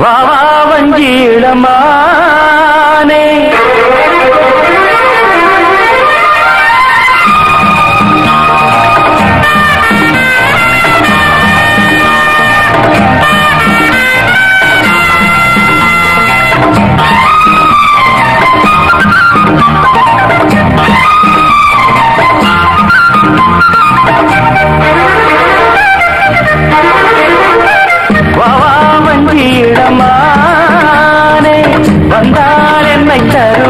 வா வஞ்சி இளமானே 따로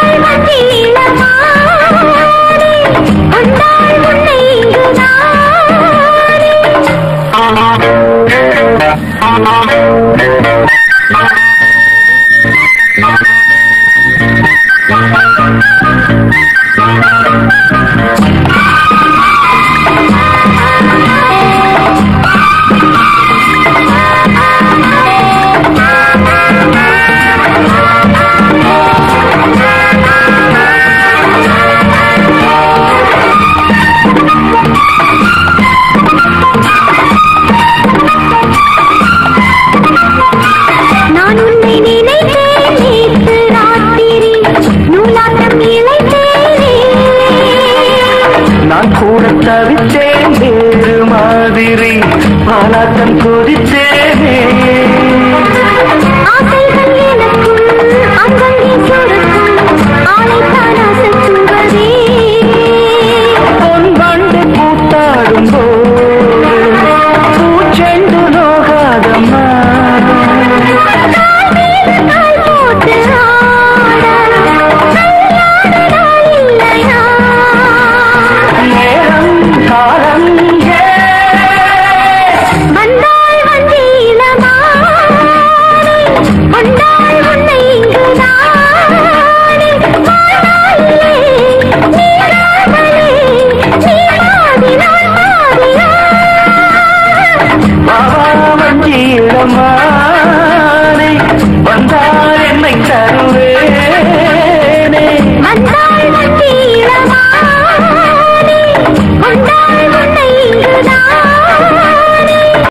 开门的。நான் கூட தவித்தேன் வேறு மாதிரி ஆனாத்தன் கொதித்தேனே.